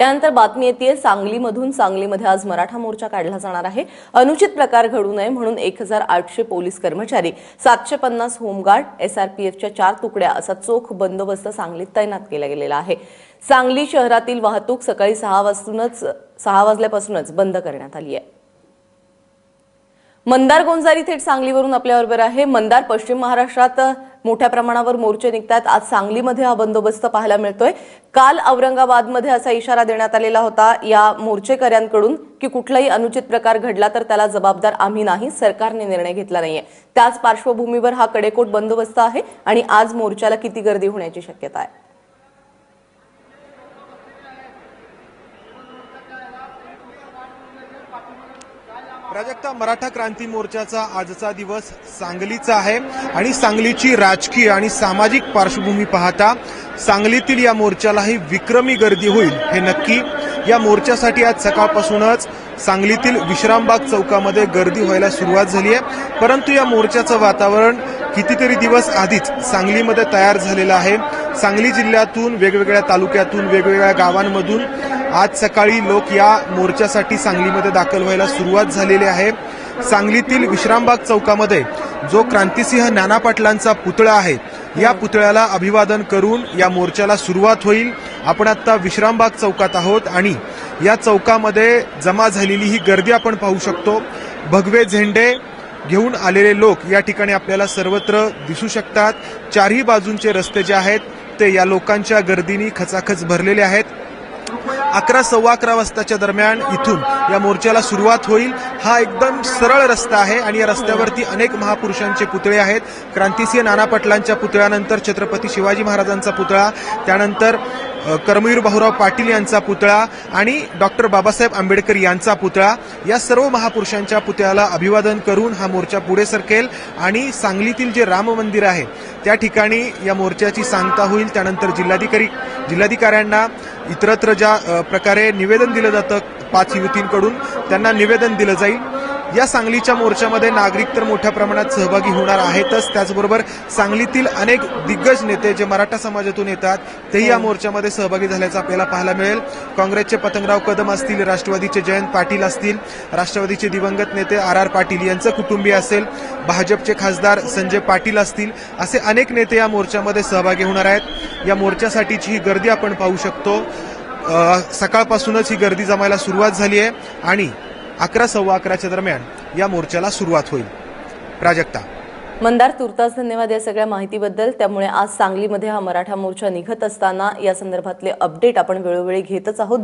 यानंतर बातमी येते सांगलीमधून सांगलीमध्ये आज मराठा मोर्चा काढला जाणार आहे. अनुचित प्रकार घडू नये म्हणून एक हजार आठशे पोलीस कर्मचारी सातशे पन्नास होमगार्ड एसआरपीएफच्या चार तुकड्या असा चोख बंदोबस्त सांगलीत तैनात केला गेलेला आहे. सांगली शहरातील वाहतूक सकाळी सहा वाजूनच सहा वाजल्यापासूनच बंद करण्यात आली आहे. मंदार गोंजारी थेट सांगलीवरून आपल्याबरोबर आहे. मंदार पश्चिम महाराष्ट्रात मोठ्या प्रमाणावर मोर्चे निघतात आज सांगलीमध्ये हा बंदोबस्त पाहायला मिळतोय. काल औरंगाबादमध्ये असा इशारा देण्यात आलेला होता या मोर्चेकऱ्यांकडून की कुठलाही अनुचित प्रकार घडला तर त्याला जबाबदार आम्ही नाही सरकारने निर्णय घेतला नाहीये. त्याच पार्श्वभूमीवर हा कडेकोट बंदोबस्त आहे आणि आज मोर्चाला किती गर्दी होण्याची शक्यता आहे? प्राजक्ता मराठा क्रांती मोर्चाचा आजचा दिवस सांगलीचा आहे. आणि सांगलीची राजकीय आणि सामाजिक पार्श्वभूमी पाहता सांगलीतील या मोर्चालाही विक्रमी गर्दी होईल हे नक्की या मोर्चासाठी आज सकाळपासूनच सांगलीतील विश्रामबाग चौकामध्ये गर्दी व्हायला सुरुवात झाली आहे. परंतु या मोर्चाचं वातावरण कितीतरी दिवस आधीच सांगलीमध्ये तयार झालेलं आहे. सांगली जिल्ह्यातून वेगवेगळ्या तालुक्यातून वेगवेगळ्या गावांमधून आज सकाळी लोक या मोर्चासाठी सांगलीमध्ये दाखल व्हायला सुरुवात झालेली आहे. सांगलीतील विश्रामबाग चौकामध्ये जो क्रांतिसिंह नाना पाटलांचा पुतळा आहे या पुतळ्याला अभिवादन करून या मोर्चाला सुरुवात होईल. आपण आता विश्रामबाग चौकात आहोत आणि या चौकामध्ये जमा झालेली ही गर्दी आपण पाहू शकतो. भगवे झेंडे घेऊन आलेले लोक या ठिकाणी आपल्याला सर्वत्र दिसू शकतात. चारही बाजूंचे रस्ते जे आहेत ते या लोकांच्या गर्दीनी खचाखच भरलेले आहेत. अकरा सव्वा अकरा वाजताच्या दरम्यान इथून या मोर्चाला सुरुवात होईल. हा एकदम सरळ रस्ता आहे आणि या रस्त्यावरती अनेक महापुरुषांचे पुतळे आहेत. क्रांतिसिंह नाना पाटलांच्या पुतळ्यानंतर छत्रपती शिवाजी महाराजांचा पुतळा त्यानंतर कर्मवीर भाऊराव पाटील यांचा पुतळा आणि डॉक्टर बाबासाहेब आंबेडकर यांचा पुतळा. या सर्व महापुरुषांच्या पुतळ्याला अभिवादन करून हा मोर्चा पुढे सरकेल आणि सांगलीतील जे राम मंदिर आहे त्या ठिकाणी या मोर्चाची सांगता होईल. त्यानंतर जिल्हाधिकारी जिल्हाधिकाऱ्यांना इतरत्र ज्या प्रकारे निवेदन दिलं जातं पाच युतींकडून त्यांना निवेदन दिलं जाईल. या सांगलीच्या मोर्चामध्ये नागरिक तर मोठ्या प्रमाणात सहभागी होणार आहेतच. त्याचबरोबर सांगलीतील अनेक दिग्गज नेते जे मराठा समाजातून येतात तेही या मोर्चामध्ये सहभागी झाल्याचं आपल्याला पाहायला मिळेल. काँग्रेसचे पतंगराव कदम असतील राष्ट्रवादीचे जयंत पाटील असतील राष्ट्रवादीचे दिवंगत नेते आर आर पाटील यांचं कुटुंबीय असेल भाजपचे खासदार संजय पाटील असतील असे अनेक नेते या मोर्चामध्ये सहभागी होणार आहेत. या मोर्चासाठीची ही गर्दी आपण पाहू शकतो. सकाळपासूनच ही गर्दी जमायला सुरुवात झाली आहे. आणि अकरा सव्वा अकराच्या दरम्यान या मोर्चाला सुरुवात होईल. प्राजक्ता. मंदार तुर्तास धन्यवाद या सगळ्या माहितीबद्दल. त्यामुळे आज सांगलीमध्ये हा मराठा मोर्चा निघत असताना या संदर्भातले अपडेट आपण वेळोवेळी घेतच आहोत.